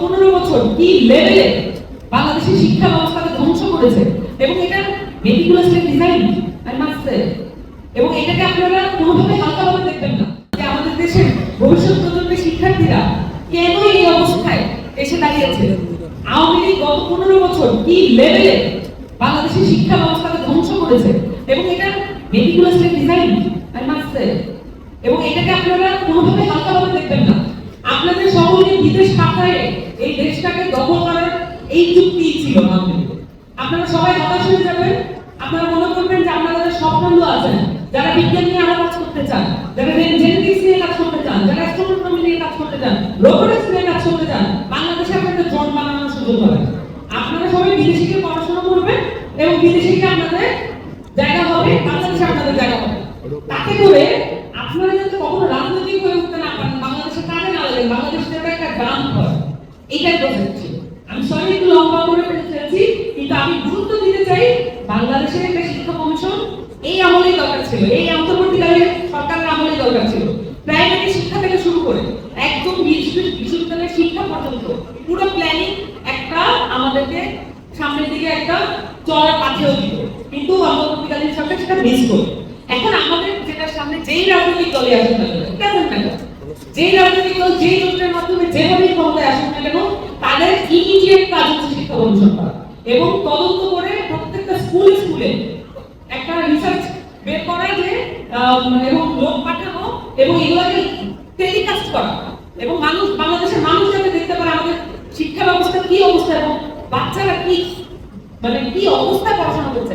পনেরো বছর কি লেভেলে বাংলাদেশের শিক্ষা ব্যবস্থাকে ধ্বংস করেছে? এবং এটা মেটিকুলাসলি ডিজাইন আই মাস্ট এবং এটাকে আপনারা কোনোভাবে হালকাভাবে দেখবেন না যে আমাদের দেশের ভবিষ্যৎ প্রজন্মের শিক্ষার্থীরা কেন এই অবস্থায় এসে দাঁড়িয়েছে? আওয়ামী লীগ গত পনেরো বছর কি লেভেলে বাংলাদেশের শিক্ষা ব্যবস্থাকে ধ্বংস করেছে? এবং এটা মেটিকুলাসলি ডিজাইন আই মাস্ট এবং এটাকে আপনারা কোনোভাবে হালকাভাবে দেখবেন না আপনাদের বিদেশ পাঠায় এই দেশটাকে দখল করার এই চুক্তি ছিল আপনারা সবাই হতাশ হয়ে যাবেন। আপনারা মনে করবেন যে আপনারা যারা স্বপ্নান্ধ আছেন, যারা বিজ্ঞান নিয়ে আরও কাজ করতে চান, যারা জেনেটিক্স নিয়ে কাজ করতে চান, যারা অ্যাস্ট্রোনমি নিয়ে কাজ করতে চান রোবোটিক্স নিয়ে কাজ করতে চান, বাংলাদেশে আপনাদের জন বানানোর সুযোগ হবে। আপনারা সবাই বিদেশে গিয়ে পড়াশোনা করবেন এবং বিদেশে গিয়ে আপনাদের জায়গা হবে, বাংলাদেশে আপনাদের জায়গা হবে। তাতে করে আপনারা যাতে কখনো রাজনৈতিক হয়ে উঠতে না পারেন বাংলাদেশে কাজে না লাগেন বাংলাদেশ যাতে একটা গ্রাম হয় এইটাই ছিল আমি সরি একটু লম্বা করে ফেলেছি, কিন্তু আমি গুরুত্ব দিতে চাই বাংলাদেশের একটা শিক্ষা কমিশন এই আমলেই দরকার ছিল। এই অন্তর্বর্তীকালে সরকারের আমলেই দরকার ছিল। প্রাইমারি শিক্ষা থেকে শুরু করে একদম বিশ্ব- বিশ্ববিদ্যালয়ের শিক্ষা পর্যন্ত পুরো প্ল্যানিং একটা আমাদেরকে সামনের দিকে একটা চলার পাথেও দিত। কিন্তু অন্তর্বর্তীকালীন সরকার সেটা মিস করে এখন আমাদের যেটা সামনে যেই রাজনৈতিক দলে আসুক না কেন যেই রাজনৈতিক দল যেই যন্ত্রের মাধ্যমে যেভাবে ক্ষমতায় আসুক না কেন, তাদের ইমিডিয়েট কাজ হচ্ছে শিক্ষা কমিশন করা। এবং তদন্ত করে প্রত্যেকটা স্কুল স্কুলে একটা রিসার্চ বের করা যে এবং লোক পাঠানো এবং এগুলোকে টেলিকাস্ট করা। এবং মানুষ, বাংলাদেশের মানুষ যাতে দেখতে পারে আমাদের শিক্ষা ব্যবস্থা কি অবস্থা এবং বাচ্চারা কি মানে কি অবস্থায় পড়াশোনা করছে।